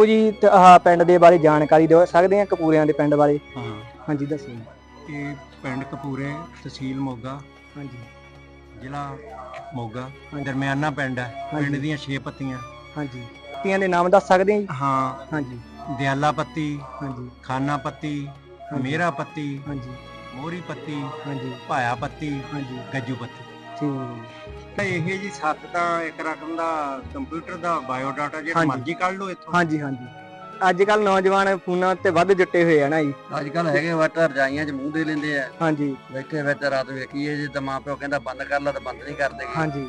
ਉਹ ਜੀ ਤੇ ਆਹ ਪਿੰਡ ਦੇ ਬਾਰੇ ਜਾਣਕਾਰੀ ਦਿਓ। ਸਕਦੇ ਆ ਕਪੂਰਿਆਂ ਦੇ ਪਿੰਡ ਬਾਰੇ? ਹਾਂ। ਹਾਂਜੀ ਦੱਸੋ। ਇਹ ਪਿੰਡ ਕਪੂਰੇ ਤਹਿਸੀਲ ਮੋਗਾ। ਹਾਂਜੀ। ਜ਼ਿਲ੍ਹਾ ਮੋਗਾ। ਦਰਮਿਆਨਾ ਪਿੰਡ ਹੈ। ਪਿੰਡ। ਦੀਆਂ 6 ਪੱਤੀਆਂ। ਹਾਂਜੀ। ਪੱਤੀਆਂ ਦੇ ਨਾਮ ਦੱਸ ਸਕਦੇ ਆ ਜੀ? ਹਾਂ। ਹਾਂਜੀ। ਦਿਆਲਾ ਪੱਤੀ ਹਾਂਜੀ। ਖਾਨਾ ਪੱਤੀ। ਮੇਰਾ ਪੱਤੀ ਹਾਂਜੀ। ਮੋਹਰੀ ਪੱਤੀ ਹਾਂਜੀ। ਭਾਇਆ ਪੱਤੀ ਹਾਂਜੀ। ਗੱਜੂ ਪੱਤੀ। ਠੀਕ। ਇਹ ਜੀ ਸੱਤ ਤਾਂ ਇੱਕ ਰਕਮ ਦਾ ਕੰਪਿਊਟਰ ਦਾ ਬਾਇਓ ਡਾਟਾ ਜਿਹੜਾ ਹਾਂਜੀ। ਮਰਜ਼ੀ ਕੱਢ ਲਓ ਇੱਥੋਂ। ਹਾਂਜੀ ਹਾਂਜੀ। ਅੱਜ ਕੱਲ ਨੌਜਵਾਨ ਫੋਨਾਂ ਤੇ ਵੱਧ ਜੁੱਟੇ ਹੋਏ ਆ ਨਾ ਜੀ। ਅੱਜ ਕੱਲ ਹੈਗੇ ਵਟ ਰਜਾਈਆਂ 'ਚ ਮੂੰਹ ਦੇ ਲੈਂਦੇ ਆ। ਹਾਂਜੀ। ਬੈਠੇ ਵਿੱਚ ਰਾਤ ਵੇਖੀਏ ਜੇ ਤਾਂ ਮਾਂ ਪਿਓ ਕਹਿੰਦਾ ਬੰਦ ਕਰ ਲਾ ਤਾਂ ਬੰਦ ਨਹੀਂ ਕਰਦੇ ਹਾਂਜੀ।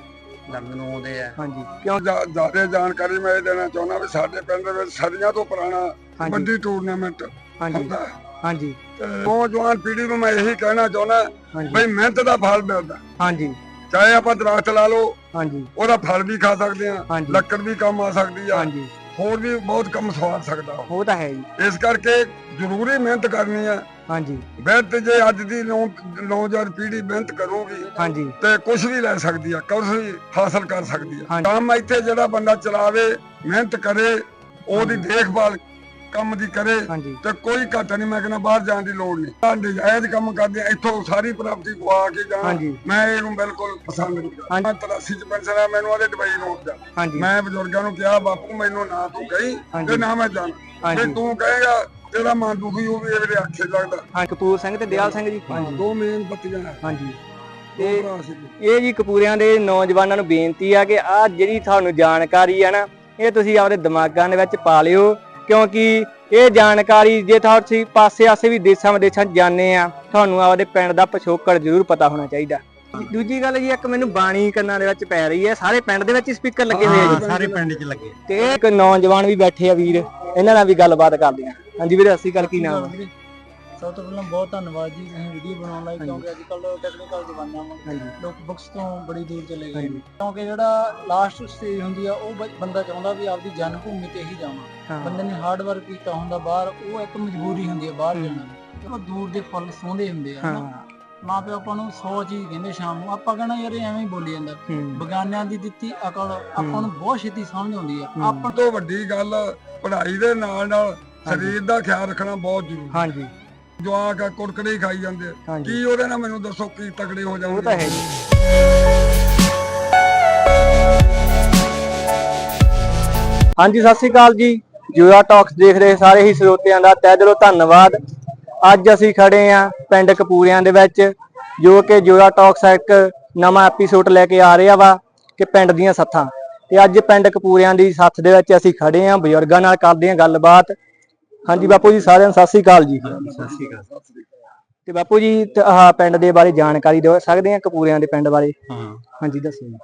ਲੜਨ ਨੂੰ ਆਉਂਦੇ ਆ। ਹਾਂਜੀ। ਕਿਉਂ? ਜ਼ਿਆਦਾ ਜਾਣਕਾਰੀ ਮੈਂ ਇਹ ਦੇਣਾ ਚਾਹੁੰਦਾ ਵੀ ਸਾਡੇ ਪਿੰਡ ਦੇ ਵਿੱਚ ਸਦੀਆਂ ਤੋਂ ਪੁਰਾਣਾ ਹਾਂਜੀ। ਕਬੱਡੀ ਟੂਰਨਾਮੈਂਟ ਹਾਂਜੀ। ਹੁੰਦਾ। ਹੈ। ਹਾਂਜੀ। ਤੇ ਨੌਜਵਾਨ ਪੀੜ੍ਹੀ ਨੂੰ ਮੈਂ ਇਹੀ ਕਹਿਣਾ ਚਾਹੁੰਦਾ ਹਾਂਜੀ। ਬਈ ਮਿਹਨਤ ਦਾ ਫਲ ਮਿਲਦਾ। ਹਾਂਜੀ। ਚਾਹੇ ਆਪਾਂ ਦਰਖਤ ਲਾ ਲਓ ਹਾਂਜੀ। ਉਹਦਾ ਫਲ ਵੀ ਖਾ ਸਕਦੇ ਆ ਹਾਂਜੀ। ਲੱਕੜ ਵੀ ਕੰਮ ਆ ਸਕਦੀ ਆ ਹਾਂਜੀ। ਹੋਰ ਵੀ ਬਹੁਤ ਕੰਮ ਸਵਾਰ ਸਕਦਾ ਉਹ। ਉਹ ਤਾਂ ਹੈ ਜੀ। ਇਸ ਕਰਕੇ ਜ਼ਰੂਰੀ ਮਿਹਨਤ ਕਰਨੀ ਆ। ਹਾਂਜੀ। ਮਿਹਨਤ ਜੇ ਅੱਜ ਦੀ ਨੌ- ਨੌਜਵਾਨ ਪੀੜ੍ਹੀ ਮਿਹਨਤ ਕਰੂਗੀ ਹਾਂਜੀ। ਤੇ ਕੁਝ ਵੀ ਲੈ ਸਕਦੀ ਆ ਕੁਝ ਵੀ ਹਾਸਲ ਕਰ ਸਕਦੀ ਆ। ਹਾਂਜੀ। ਕੰਮ ਇੱਥੇ ਜਿਹੜਾ ਬੰਦਾ ਚਲਾਵੇ ਮਿਹਨਤ ਕਰੇ ਉਹਦੀ ਦੇਖਭਾਲ ਕੰਮ ਦੀ ਕਰੇ ਤੇ ਕੋਈ ਘਾਟਾ ਨਹੀਂ। ਮੈਂ ਕਹਿੰਦਾ ਬਾਹਰ ਜਾਣ ਦੀ ਲੋੜ ਨਹੀਂ। ਨਜਾਇਜ਼ ਕੰਮ ਕਰਦੇ ਆ, ਇੱਥੋਂ ਸਾਰੀ ਪ੍ਰਾਪਤੀ ਗਵਾ ਕੇ ਜਾਣਾ। ਮੈਂ ਇਹਨੂੰ ਬਿਲਕੁਲ ਪਸੰਦ ਨਹੀਂ ਕਰਦਾ। ਮੈਂ 83 ਚ ਪੈਨਸ਼ਨ ਆ ਮੈਨੂੰ ਉਹਦੇ ਦੁਬਈ ਰੋਡ ਹਾਂਜੀ। ਮੈਂ ਬਜ਼ੁਰਗਾਂ ਨੂੰ ਕਿਹਾ ਬਾਪੂ ਮੈਨੂੰ ਨਾ ਤੂੰ ਕਹੀ। ਤੇ ਨਾ ਮੈਂ ਜਾਣਾ। ਜੇ ਤੂੰ ਕਹੇਗਾ ਤੇਰਾ ਮਨ ਦੁਖੀ ਉਹ ਵੀ ਇਹਦੇ ਅੱਖੇ ਲੱਗਦਾ। ਹਾਂ ਕਪੂਰ ਸਿੰਘ ਤੇ ਦਿਆਲ ਸਿੰਘ ਜੀ। ਦੋ ਮੇਨ ਬੱਤੀਆਂ ਹੈ ਹਾਂਜੀ। ਦੋ ਤੇ ਇਹ ਜੀ ਕਪੂਰਿਆਂ ਦੇ ਨੌਜਵਾਨਾਂ ਨੂੰ ਬੇਨਤੀ ਆ ਕਿ ਆਹ ਜਿਹੜੀ ਤੁਹਾਨੂੰ ਜਾਣਕਾਰੀ ਆ ਨਾ ਇਹ ਤੁਸੀਂ ਆਪਦੇ ਦਿਮਾਗਾਂ ਦੇ ਵਿੱਚ ਪਾ ਲਿਓ। ਕਿਉਂਕਿ ਇਹ ਜਾਣਕਾਰੀ ਜੇ ਤੁਸੀਂ ਪਾਸੇ-ਆਸੇ ਵੀ ਦੇਸ਼ਾਂ ਵਿਦੇਸ਼ਾਂ ਜਾਂਦੇ ਆ ਤੁਹਾਨੂੰ ਆਪਦੇ ਪਿੰਡ ਦਾ ਪਿਛੋਕੜ ਜ਼ਰੂਰ ਪਤਾ ਹੋਣਾ ਚਾਹੀਦਾ। ਦੂਜੀ ਗੱਲ ਜੀ ਇੱਕ ਮੈਨੂੰ ਬਾਣੀ ਕੰਨਾਂ ਦੇ ਵਿੱਚ ਪੈ ਰਹੀ ਹੈ ਸਾਰੇ ਪਿੰਡ ਦੇ ਵਿੱਚ ਹੀ ਸਪੀਕਰ ਲੱਗੇ ਹੋਏ ਆ ਹਾਂ, ਜੀ ਸਾਰੇ ਪਿੰਡ 'ਚ ਲੱਗੇ। ਤੇ ਇੱਕ ਨੌਜਵਾਨ ਵੀ ਬੈਠੇ ਆ ਵੀਰ ਇਹਨਾਂ ਨਾਲ ਵੀ ਗੱਲਬਾਤ ਕਰਦੇ ਆ ਹਾਂਜੀ ਵੀਰੇ ਅਸੀਂ ਗੱਲ ਕੀ ਨਾਮ ਆ? ਸਭ ਤੋਂ ਪਹਿਲਾਂ ਬਹੁਤ ਧੰਨਵਾਦ ਜੀ ਤੁਸੀਂ ਵੀਡੀਓ ਬਣਾਉਣ ਲਈ। ਕਿਉਂਕਿ ਅੱਜ ਕੱਲ੍ਹ ਟੈਕਨੀਕਲ ਜ਼ਮਾਨਾ ਵਾ। ਲੋਕ ਬੁੱਕਸ ਤੋਂ ਬੜੀ ਦੂਰ ਚਲੇ ਗਏ ਕਿਉਂਕਿ ਜਿਹੜਾ ਲਾਸਟ ਸਟੇਜ ਹੁੰਦੀ ਆ ਉਹ ਬੰਦਾ ਚਾਹੁੰਦਾ ਵੀ ਆਪਦੀ ਜਨਮ ਭੂਮੀ ਤੇ ਹੀ ਜਾਵਾਂ। ਬੰਦੇ ਨੇ ਹਾਰਡ ਵਰਕ ਕੀਤਾ ਹੁੰਦਾ ਬਾਹਰ ਉਹ ਇੱਕ ਮਜਬੂਰੀ ਹੁੰਦੀ ਹੈ ਬਾਹਰ ਜਾਣਾ ਦੀ। ਚਲੋ ਦੂਰ ਦੇ ਫੁੱਲ ਸੋਹਣੇ ਹੁੰਦੇ ਆ ਹਨਾ। ਮਾਂ ਪਿਓ ਆਪਾਂ ਨੂੰ 100 ਚੀਜ਼ ਕਹਿੰਦੇ ਸ਼ਾਮ ਨੂੰ। ਆਪਾਂ ਕਹਣਾ ਯਾਰ ਐਵੇਂ ਹੀ ਬੋਲੀ ਜਾਂਦਾ। ਬਗਾਨਿਆਂ ਦੀ ਦਿੱਤੀ ਅਕਲ ਆਪਾਂ ਨੂੰ ਬਹੁਤ ਛੇਤੀ ਸਮਝ ਆਉਂਦੀ ਆ। ਹੂੰ। ਆਪਾਂ ਤੋਂ ਵੱਡੀ ਗੱਲ ਪੜ੍ਹਾਈ ਦੇ ਨਾਲ ਨਾਲ ਸਰੀਰ ਦਾ ਖਿਆਲ ਰੱਖਣਾ ਬਹੁਤ ਜ਼ਰੂਰੀ ਹਾਂਜੀ। ਜਵਾਕ ਹੀ ਖਾਈ ਜਾਂਦੇ ਕੀ ਉਹਦੇ ਨਾਲ ਮੈਨੂੰ ਦੱਸੋ ਕੀ ਤਕੜੇ ਹੋ ਉਹ ਜਾਣਗੇ ਤਾਂ ਹੈ ਜੀ ਹਾਂਜੀ ਸਤਿ ਸ਼੍ਰੀ ਅਕਾਲ ਜੀ। ਜੂਆ ਟਾਕਸ ਦੇਖ ਰਹੇ ਸਾਰੇ ਹੀ ਸਰੋਤਿਆਂ ਦਾ। ਤਹਿ ਦਿਲੋਂ ਧੰਨਵਾਦ। ਅੱਜ ਅਸੀਂ ਖੜੇ ਆਂ ਪਿੰਡ ਕਪੂਰਿਆਂ ਦੇ ਵਿੱਚ ਜੋ ਕਿ ਜੂਆ ਟਾਕਸ ਇੱਕ ਨਵਾਂ ਐਪੀਸੋਡ ਲੈ ਕੇ ਆ ਰਿਹਾ ਵਾ ਕਿ ਪਿੰਡ ਦੀਆਂ ਸੱਥਾਂ। ਤੇ ਅੱਜ ਪਿੰਡ ਕਪੂਰਿਆਂ ਦੀ ਸੱਥ ਦੇ ਵਿੱਚ ਅਸੀਂ ਖੜੇ ਆਂ ਬਜ਼ੁਰਗਾਂ ਨਾਲ ਕਰਦੇ ਆਂ ਗੱਲਬਾਤ। ਹਾਂਜੀ ਬਾਪੂ ਜੀ ਸਾਰਿਆਂ ਨੂੰ ਸਤਿ ਸ਼੍ਰੀ ਅਕਾਲ ਜੀ। ਸਤਿ ਸ਼੍ਰੀ ਅਕਾਲ। ਤੇ ਬਾਪੂ ਜੀ ਤੇ ਆਹ ਪਿੰਡ ਦੇ ਬਾਰੇ ਜਾਣਕਾਰੀ ਦਿਓ ਸਕਦੇ ਆਂ ਕਪੂਰਿਆਂ ਦੇ ਪਿੰਡ ਬਾਰੇ? ਹਾਂ। ਹਾਂਜੀ ਦੱਸੋ ਜੀ।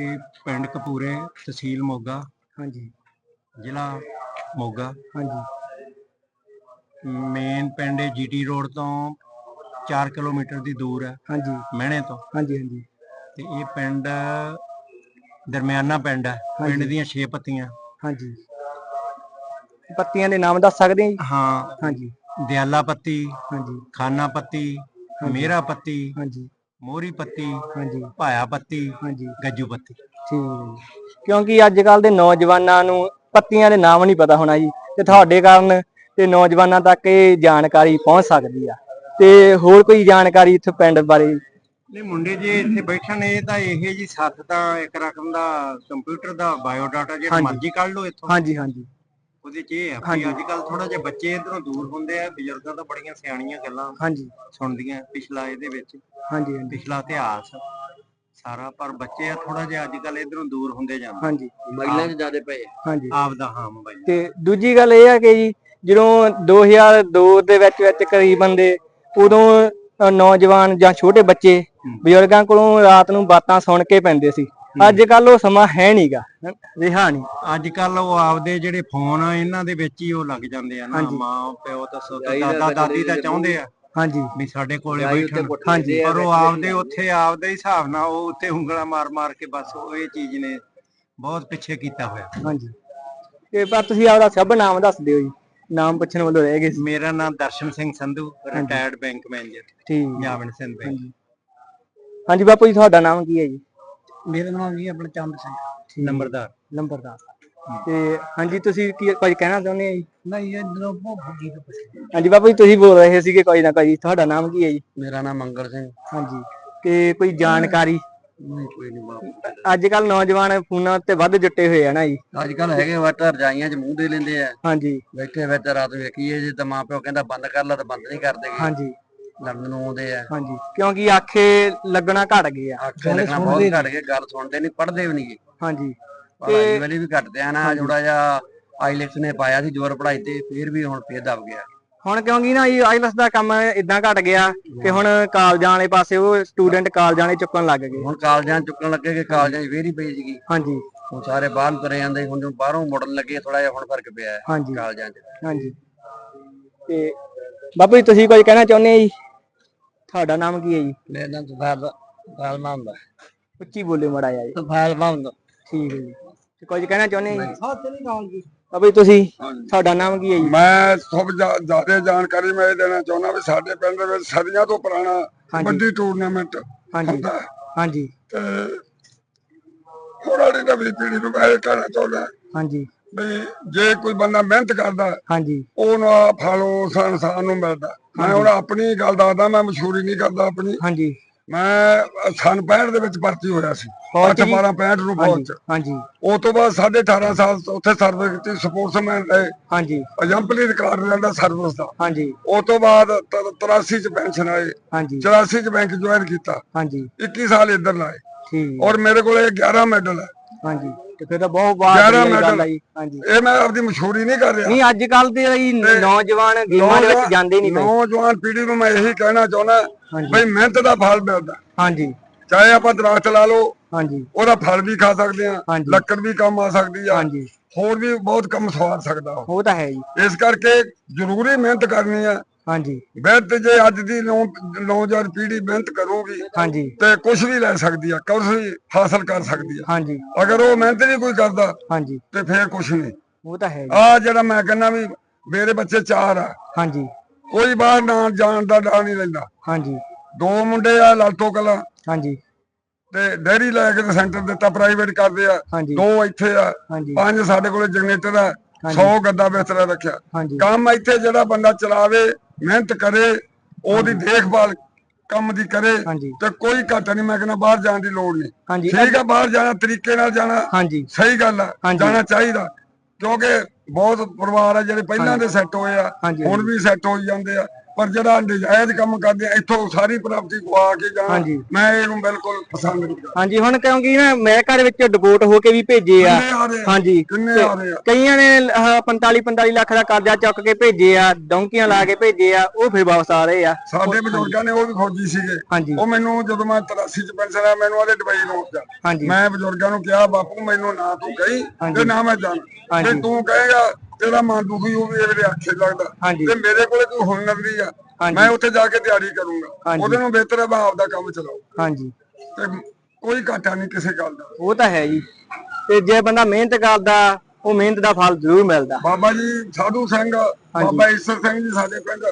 ਇਹ ਪਿੰਡ ਕਪੂਰੇ ਤਹਿਸੀਲ ਮੋਗਾ। ਹਾਂਜੀ। ਜ਼ਿਲ੍ਹਾ ਮੋਗਾ। ਹਾਂਜੀ। ਮੇਨ ਪਿੰਡ ਜੀਟੀ ਰੋਡ ਤੋਂ 4 ਕਿਲੋਮੀਟਰ ਦੀ ਦੂਰ ਹੈ ਹਾਂਜੀ। ਮਹਿਣੇ ਤੋਂ। ਹਾਂਜੀ ਹਾਂਜੀ। ਤੇ ਇਹ ਪਿੰਡ ਦਰਮਿਆਨਾ ਪਿੰਡ ਹੈ ਪਿੰਡ। ਦੀਆਂ 6 ਪੱਤੀਆਂ। ਹਾਂਜੀ। ਪੱਤੀਆਂ ਦੇ ਨਾਮ ਦੱਸ ਸਕਦੇ ਆ ਜੀ? ਹਾਂ। ਹਾਂਜੀ। ਦਿਆਲਾ ਪੱਤੀ ਹਾਂਜੀ। ਖਾਨਾ ਪੱਤੀ ਮੇਰਾ ਪੱਤੀ ਹਾਂਜੀ। ਮੋਹਰੀ ਪੱਤੀ ਹਾਂਜੀ। ਭਾਇਆ ਪੱਤੀ ਹਾਂਜੀ। ਗੱਜੂ ਪੱਤੀ। ਠੀਕ ਹੈ ਜੀ। ਕਿਉਂਕਿ ਅੱਜ ਕੱਲ ਦੇ ਨੌਜਵਾਨਾਂ ਨੂੰ ਪੱਤੀਆਂ ਦੇ ਨਾਮ ਨਹੀਂ ਪਤਾ ਹੋਣਾ ਜੀ। ਤੇ ਤੁਹਾਡੇ ਕਾਰਨ ਤੇ ਨੌਜਵਾਨਾਂ ਤੱਕ ਇਹ ਜਾਣਕਾਰੀ ਪਹੁੰਚ ਸਕਦੀ ਆ। ਤੇ ਹੋਰ ਕੋਈ ਜਾਣਕਾਰੀ ਇੱਥੇ ਪਿੰਡ ਬਾਰੇ? ਨਹੀਂ ਮੁੰਡੇ ਜੇ ਇੱਥੇ ਬੈਠਣ ਇਹ ਤਾਂ ਇਹ ਜੀ ਸੱਤ ਤਾਂ ਇੱਕ ਰਕਮ ਦਾ ਕੰਪਿਊਟਰ ਦਾ ਬਾਇਓ ਡਾਟਾ ਜਿਹੜਾ। ਮਰਜ਼ੀ ਕੱਢ ਲਓ ਇੱਥੋਂ। ਹਾਂਜੀ ਹਾਂਜੀ। ਉਹਦੇ 'ਚ ਇਹ ਹੈ ਹਾਂਜੀ। ਕਿ ਅੱਜ ਕੱਲ ਥੋੜਾ ਜਿਹਾ ਬੱਚੇ ਇਧਰੋਂ ਦੂਰ ਹੁੰਦੇ ਆ ਬਜ਼ੁਰਗਾਂ ਤਾਂ ਬੜੀਆਂ ਸਿਆਣੀਆਂ ਗੱਲਾਂ ਹਾਂਜੀ। ਸੁਣਦੀਆਂ ਪਿਛਲਾ ਇਹਦੇ ਵਿੱਚ ਹਾਂਜੀ ਹਾਂਜੀ। ਪਿਛਲਾ ਇਤਿਹਾਸ। ਸਾਰਾ ਪਰ ਬੱਚੇ ਆ ਥੋੜਾ ਜਿਹਾ ਅੱਜ ਕੱਲ ਇਧਰੋਂ ਦੂਰ ਹੁੰਦੇ ਜਾਂਦੇ ਹਾਂਜੀ। ਮੋਬਾਈਲਾਂ 'ਚ ਜ਼ਿਆਦੇ ਪਏ ਆ। ਹਾਂਜੀ। ਆਪ ਦਾ ਹਾਂ ਮੋਬਾਈਲ ਤੇ ਦੂਜੀ ਗੱਲ ਇਹ ਆ ਕਿ ਜੀ ਜਦੋਂ 2002 ਦੇ ਵਿੱਚ ਵਿੱਚ ਕਰੀਬਨ ਦੇ ਉਦੋਂ ਅ, ਨੌਜਵਾਨ ਜਾਂ ਛੋਟੇ ਬੱਚੇ। ਬਜ਼ੁਰਗਾਂ ਕੋਲੋਂ ਰਾਤ ਨੂੰ ਬਾਤਾਂ ਸੁਣ ਕੇ ਪੈਂਦੇ ਸੀ। ਅੱਜ ਕੱਲ ਉਹ ਸਮਾਂ ਹੈ ਨਹੀਂਗਾ ਰਿਹਾ ਨਹੀਂ ਅੱਜ ਕੱਲ ਉਹ ਆਪਦੇ ਜਿਹੜੇ ਫੋਨ ਆ ਇਹਨਾਂ ਦੇ ਵਿੱਚ ਹੀ ਉਹ ਲੱਗ ਜਾਂਦੇ ਆ ਨਾ। ਮਾਂ ਪਿਓ ਤਾਂ ਸੋ ਜਾਈ ਦਾ ਦਾਦਾ ਦਾਦੀ ਤਾਂ ਚਾਹੁੰਦੇ ਆ ਹਾਂਜੀ। ਵੀ ਸਾਡੇ ਕੋਲੇ ਬੈਠਣ। ਹਾਂਜੀ, ਪਰ ਉਹ ਆਪਦੇ ਉੱਥੇ ਆਪਦੇ ਹਿਸਾਬ ਨਾਲ ਉਹ ਉੱਤੇ ਉਂਗਲਾਂ ਮਾਰ ਮਾਰ ਕੇ ਬਸ ਉਹ ਇਹ ਚੀਜ਼ ਨੇ ਬਹੁਤ ਪਿੱਛੇ ਕੀਤਾ ਹੋਇਆ। ਹਾਂਜੀ। ਤੇ ਪਰ ਤੁਸੀਂ ਆਪਦਾ ਸਭ ਨਾਮ ਦੱਸ ਦਿਓ ਜੀ। ਨਾਮ ਪੁੱਛਣ ਵੱਲੋਂ ਰਹਿ ਗਏ ਸੀ। ਮੇਰਾ ਨਾਮ Darshan Singh Sandhu retired bank manager ਠੀਕ ਜਾਵਨ ਸਿੰਘ ਬੈਂਕ। ਹਾਂਜੀ ਬਾਪੂ ਜੀ ਤੁਹਾਡਾ ਨਾਮ ਕੀ ਹੈ ਜੀ? ਮੇਰਾ ਨਾਮ ਵੀ ਆਪਣਾ ਚੰਦ ਸਿੰਘ। ਨੰਬਰਦਾਰ। ਨੰਬਰਦਾਰ। ਤੇ ਹਾਂਜੀ ਤੁਸੀਂ ਕੀ ਕੁਝ ਕਹਿਣਾ ਚਾਹੁੰਦੇ ਆ ਜੀ? ਨਹੀਂ ਇਧਰੋਂ ਭੁੱਜੀ ਤੋਂ ਪੁੱਛ ਹਾਂਜੀ ਬਾਪੂ ਜੀ ਤੁਸੀਂ ਬੋਲ ਰਹੇ ਸੀਗੇ ਕੋਈ ਨਾ ਕੋਈ। ਤੁਹਾਡਾ ਨਾਮ ਕੀ ਹੈ ਜੀ? ਮੇਰਾ ਨਾਮ ਮੰਗਲ ਸਿੰਘ। ਹਾਂਜੀ। ਤੇ ਕੋਈ ਜਾਣਕਾਰੀ? ਨਹੀਂ ਕੋਈ ਨਹੀਂ ਬਾਪ ਅੱਜ ਕੱਲ ਨੌਜਵਾਨ ਫੋਨਾਂ ਤੇ ਵੱਧ ਜੁੱਟੇ ਹੋਏ ਆ ਨਾ ਜੀ। ਅੱਜ ਕੱਲ ਹੈਗੇ ਵੱਟ ਰਜਾਈਆਂ 'ਚ ਮੂੰਹ ਦੇ ਲੈਂਦੇ ਆ। ਹਾਂਜੀ। ਬੈਠੇ ਵਿੱਚ ਰਾਤ ਵੇਖੀਏ ਜੇ ਤਾਂ ਮਾਂ ਪਿਓ ਕਹਿੰਦਾ ਬੰਦ ਕਰ ਲਾ ਤਾਂ ਬੰਦ ਨਹੀਂ ਕਰਦੇਗੇ ਹਾਂਜੀ। ਨੂੰ ਆਉਂਦੇ ਆ। ਹਾਂਜੀ ਕਿਉਂਕਿ ਆਖੇ ਲੱਗਣਾ ਘਟ ਗਿਆ। ਆਖੇ ਲੱਗਣਾ ਬਹੁਤ ਘੱਟ ਗਏ ਗੱਲ ਸੁਣਦੇ ਨਹੀਂ ਪੜ੍ਹਦੇ ਵੀ ਨਹੀਂ ਹਾਂਜੀ ਪੜ੍ਹਾਈ ਵਾਲੀ ਵੀ ਘਟਦੇ ਆ ਨਾ ਥੋੜਾ ਜਿਹਾ ਆਈਲੈਟਸ ਨੇ ਪਾਇਆ ਸੀ ਜ਼ੋਰ ਪੜ੍ਹਾਈ ਤੇ ਫਿਰ ਵੀ ਹੁਣ ਫੇਰ ਦਬ ਗਿਆ। ਹੁਣ ਕਿਉਂਕਿ ਨਾ ਇਹ ਆਈਲੈਸ ਦਾ ਕੰਮ ਇਦਾਂ ਘਟ ਗਿਆ ਕਿ ਹੁਣ ਕਾਲਜਾਂ ਵਾਲੇ ਪਾਸੇ ਉਹ ਸਟੂਡੈਂਟ ਕਾਲਜਾਂ ਵਾਲੇ ਚੁੱਕਣ ਲੱਗ ਗਏ। ਹੁਣ ਕਾਲਜਾਂ ਚੁੱਕਣ ਲੱਗੇ ਕਿ ਕਾਲਜਾਂ 'ਚ ਫੇਰ ਹੀ ਪਈ ਸੀਗੀ। ਹਾਂਜੀ। ਹੁਣ ਸਾਰੇ ਬਾਹਰ ਤੁਰੇ ਜਾਂਦੇ ਹੁਣ ਬਾਹਰੋਂ ਮੁੜਨ ਲੱਗੇ ਥੋੜਾ ਜਿਹਾ ਹੁਣ ਫ਼ਰਕ ਪਿਆ ਹੈ ਹਾਂਜੀ। ਕਾਲਜਾਂ 'ਚ। ਹਾਂਜੀ। ਤੇ ਬਾਬੂ ਜੀ ਤੁਸੀਂ ਕੁਝ ਕਹਿਣਾ ਚਾਹੁੰਦੇ ਆ ਜੀ? ਤੁਹਾਡਾ ਨਾਮ ਕੀ ਹੈ ਜੀ? ਮੇਰਾ ਨਾਮ ਸੁਭਾਲ ਬਾਲਮਾ ਹੁੰਦਾ ਉੱਚੀ ਬੋਲੇ ਮੜਾ ਜੀ। ਸੁਭਾਲਮਾ ਹੁੰਦਾ ਠੀਕ ਹੈ ਜੀ। ਤੇ ਕੁਝ ਕਹਿਣਾ ਚਾਹੁੰਦੇ ਜੀ? ਬਾਬੂ ਜੀ। ਤੁਸੀਂ ਤੁਹਾਡਾ ਨਾਮ ਕੀ ਹੈ ਜੀ? ਮੈਂ ਸਭ ਜ਼ਿਆਦਾ ਜਾਣਕਾਰੀ ਮੈਂ ਇਹ ਦੇਣਾ ਚਾਹੁੰਦਾ ਵੀ ਸਾਡੇ ਪਿੰਡ ਦੇ ਵਿੱਚ ਸਦੀਆਂ ਤੋਂ ਪੁਰਾਣਾ। ਵੱਡੀ ਟੂਰਨਾਮੈਂਟ ਹਾਂਜੀ। ਹੈ। ਹਾਂਜੀ। ਤੇ ਹੁਣ ਵਾਲੀ ਨਵੀਂ ਪੀੜ੍ਹੀ ਨੂੰ ਮੈਂ ਇਹ ਕਹਿਣਾ ਚਾਹੁੰਦਾ ਹਾਂਜੀ। ਵੀ ਜੇ ਕੋਈ ਬੰਦਾ ਮਿਹਨਤ ਕਰਦਾ ਹਾਂਜੀ। ਉਹਨੂੰ ਆ ਫਲ ਉਸ ਇਨਸਾਨ ਨੂੰ ਮਿਲਦਾ। ਮੈਂ ਹੁਣ ਆਪਣੀ ਗੱਲ ਦੱਸਦਾ ਮੈਂ ਮਸ਼ਹੂਰੀ ਨਹੀਂ ਕਰਦਾ ਆਪਣੀ। ਹਾਂਜੀ। ਮੈਂ ਸਨ 65 ਦੇ ਵਿੱਚ ਭਰਤੀ ਹੋਇਆ ਸੀ। ਫੌਜ 8 ਚ ਜੀ? 12 65 ਨੂੰ ਫੌਜ ਹਾਂਜੀ ਉਸ ਤੋਂ ਬਾਅਦ 18.5 ਸਾਲ ਉੱਥੇ ਸਰਵਿਸ ਕੀਤੀ ਸਪੋਰਟਸਮੈਨ ਰਹੇ। ਹਾਂਜੀ। ਐਗਜ਼ਾਮਪਲੀ ਰਿਕਾਰਡ ਰਹਿੰਦਾ ਸਰਵਿਸ ਦਾ। ਹਾਂਜੀ। ਉਸ ਤੋਂ ਬਾਅਦ 83 ਚ ਪੈਨਸ਼ਨ ਆਏ। ਹਾਂਜੀ। 84 ਚ ਬੈਂਕ ਜੁਆਇਨ ਕੀਤਾ। ਹਾਂਜੀ। 21 ਸਾਲ ਇੱਧਰ ਲਾਏ। ਠੀਕ। ਔਰ ਮੇਰੇ ਕੋਲ ਇਹ 11 ਮੈਡਲ ਹੈ। ਹਾਂਜੀ। ਤੇ ਫਿਰ ਤਾਂ ਬਹੁਤ ਬਾਤ ਗਿਆਰਾਂ ਦੀ ਗੱਲ ਮੈਡਲ। ਆ ਜੀ ਹਾਂਜੀ। ਇਹ ਮੈਂ ਆਪਦੀ ਮਸ਼ਹੂਰੀ ਨਹੀਂ ਕਰ ਰਿਹਾ। ਨਹੀਂ ਅੱਜ ਕੱਲ ਦੇ ਜੀ ਨੌਜਵਾਨ ਗੇਮਾਂ ਦੇ ਵਿੱਚ ਜਾਂਦੇ ਨਹੀਂ ਪਏ। ਨੌਜਵਾਨ ਪੀੜ੍ਹੀ ਨੂੰ ਮੈਂ ਇਹੀ ਕਹਿਣਾ ਚਾਹੁੰਦਾ ਹਾਂਜੀ। ਬਈ ਮਿਹਨਤ ਦਾ ਫਲ ਮਿਲਦਾ। ਹਾਂਜੀ। ਚਾਹੇ ਆਪਾਂ ਦਰਖਤ ਲਾ ਲਓ ਹਾਂਜੀ। ਉਹਦਾ ਫਲ ਵੀ ਖਾ ਸਕਦੇ ਆ ਹਾਂਜੀ। ਲੱਕੜ ਵੀ ਕੰਮ ਆ ਸਕਦੀ ਆ ਹਾਂਜੀ। ਹੋਰ ਵੀ ਬਹੁਤ ਕੰਮ ਸਵਾਰ ਸਕਦਾ ਉਹ। ਉਹ ਤਾਂ ਹੈ ਜੀ। ਇਸ ਕਰਕੇ ਜ਼ਰੂਰੀ ਮਿਹਨਤ ਕਰਨੀ ਆ ਹਾਂਜੀ। ਮਿਹਨਤ ਜੇ ਅੱਜ ਦੀ ਨੌ- ਨੌਜਵਾਨ ਪੀੜ੍ਹੀ ਮਿਹਨਤ ਕਰੂਗੀ ਹਾਂਜੀ। ਤੇ ਕੁਝ ਵੀ ਲੈ ਸਕਦੀ ਆ ਕੁਝ ਵੀ ਹਾਸਲ ਕਰ ਸਕਦੀ ਆ। ਹਾਂਜੀ। ਅਗਰ ਉਹ ਮਿਹਨਤ ਨਹੀਂ ਕੋਈ ਕਰਦਾ ਹਾਂਜੀ। ਤੇ ਫੇਰ ਕੁਝ ਨਹੀਂ। ਉਹ ਤਾਂ ਹੈ ਜੀ। ਆ ਜਿਹੜਾ ਮੈਂ ਕਹਿੰਦਾ ਵੀ ਮੇਰੇ ਬੱਚੇ ਚਾਰ ਆ। ਹਾਂਜੀ। ਕੋਈ ਬਾਹਰ ਨਾ ਜਾਣ ਦਾ ਡਰ ਨਹੀਂ ਲੈਂਦਾ ਹਾਂਜੀ। ਦੋ ਮੁੰਡੇ ਆ ਲਾਲਟੋ ਕਲਾਂ। ਹਾਂਜੀ। ਤੇ ਡੈਰੀ ਲੈ ਕੇ ਤੇ ਸੈਂਟਰ ਦਿੱਤਾ ਪ੍ਰਾਈਵੇਟ ਕਰਦੇ ਆ। ਹਾਂਜੀ। ਦੋ ਇੱਥੇ ਆ। ਹਾਂਜੀ। ਪੰਜ ਸਾਡੇ ਕੋਲੇ ਜਨਰੇਟਰ ਆ। 100 ਗੱਦਾ ਬਿਸਤਰਾ ਰੱਖਿਆ। ਕੰਮ ਇੱਥੇ ਜਿਹੜਾ ਬੰਦਾ ਚਲਾਵੇ ਮਿਹਨਤ ਕਰੇ ਉਹਦੀ ਦੇਖਭਾਲ ਕੰਮ ਦੀ ਕਰੇ ਤੇ ਕੋਈ ਘਾਟਾ ਨਹੀਂ ਮੈਂ ਕਹਿੰਦਾ ਬਾਹਰ ਜਾਣ ਦੀ ਲੋੜ ਨਹੀਂ। ਠੀਕ ਆ ਬਾਹਰ ਜਾਣਾ ਤਰੀਕੇ ਨਾਲ ਜਾਣਾ ਸਹੀ ਗੱਲ ਆ। ਜਾਣਾ ਚਾਹੀਦਾ। ਕਿਉਂਕਿ ਬਹੁਤ ਪਰਿਵਾਰ ਆ ਜਿਹੜੇ ਪਹਿਲਾਂ ਦੇ ਸੈੱਟ ਹੋਏ ਆ ਹੁਣ ਵੀ ਸੈੱਟ ਹੋਈ ਜਾਂਦੇ ਆ। ਪਰ ਜਿਹੜਾ ਨਜਾਇਜ਼ ਕੰਮ ਕਰਦੇ ਆ ਇੱਥੋਂ ਸਾਰੀ ਪ੍ਰਾਪਤੀ ਗਵਾ ਕੇ ਜਾਣਾ ਹਾਂਜੀ। ਮੈਂ ਇਹਨੂੰ ਬਿਲਕੁਲ ਪਸੰਦ ਨਹੀਂ ਕਰਦਾ। ਹਾਂਜੀ ਹੁਣ ਕਿਉਂਕਿ ਨਾ ਅਮਰੀਕਾ ਦੇ ਵਿੱਚ ਡਿਪੋਰਟ ਹੋ ਕੇ ਵੀ ਭੇਜੇ ਆ। ਕਿੰਨੇ ਆ ਰਹੇ ਆ? ਹਾਂਜੀ। ਕਿੰਨੇ ਤੇ ਆ ਰਹੇ ਆ? ਕਈਆਂ ਨੇ 45 45 ਲੱਖ ਦਾ ਕਰਜ਼ਾ ਚੁੱਕ ਕੇ ਭੇਜੇ ਆ ਡੌਂਕੀਆਂ ਲਾ ਕੇ ਭੇਜੇ ਆ ਉਹ ਫਿਰ ਵਾਪਸ ਆ ਰਹੇ ਆ। ਸਾਡੇ ਬਜ਼ੁਰਗਾਂ ਨੇ ਉਹ ਵੀ ਫੌਜੀ ਸੀਗੇ। ਹਾਂਜੀ। ਉਹ ਮੈਨੂੰ ਜਦੋਂ ਮੈਂ 83 ਚ ਪੈਨਸ਼ਨ ਆ ਮੈਨੂੰ ਆਦੇ ਦੁਬਈ ਨੂੰ ਜਾ। ਹਾਂਜੀ। ਮੈਂ ਬਜ਼ੁਰਗਾਂ ਨੂੰ ਕਿਹਾ ਬਾਪੂ ਮੈਨੂੰ ਨਾ ਤੂੰ ਕਹੀ। ਤੇ ਨਾ ਮੈਂ ਜਾਣ। ਹਾਂਜੀ। ਤੇ ਤੂੰ ਕਹੇਗਾ ਤੇਰਾ ਮਨ ਦੁਖੀ ਉਹ ਵੀ ਇਹਦੇ ਆਖੇ ਲੱਗਦਾ। ਹਾਂਜੀ। ਤੇ ਮੇਰੇ ਕੋਲੇ ਕੋਈ ਹੁਨਰ ਨਹੀਂ ਆ। ਹਾਂਜੀ। ਮੈਂ ਉੱਥੇ ਜਾ ਕੇ ਤਿਆਰੀ ਕਰੂੰਗਾ। ਹਾਂਜੀ। ਉਹਦੇ ਨੂੰ ਬਿਹਤਰ ਹੈ ਆਪਦਾ ਕੰਮ ਚਲਾਓ ਹਾਂਜੀ। ਤੇ ਕੋਈ ਘਾਟਾ ਨਹੀਂ ਕਿਸੇ ਗੱਲ ਦਾ। ਉਹ ਤਾਂ ਹੈ ਜੀ। ਤੇ ਜੇ ਬੰਦਾ ਮਿਹਨਤ ਕਰਦਾ ਉਹ ਮਿਹਨਤ ਦਾ ਫਲ ਜ਼ਰੂਰ ਮਿਲਦਾ। ਬਾਬਾ ਜੀ ਸਾਧੂ ਸਿੰਘ ਬਾਬਾ ਈਸਰ ਸਿੰਘ ਜੀ ਸਾਡੇ ਪਿੰਡ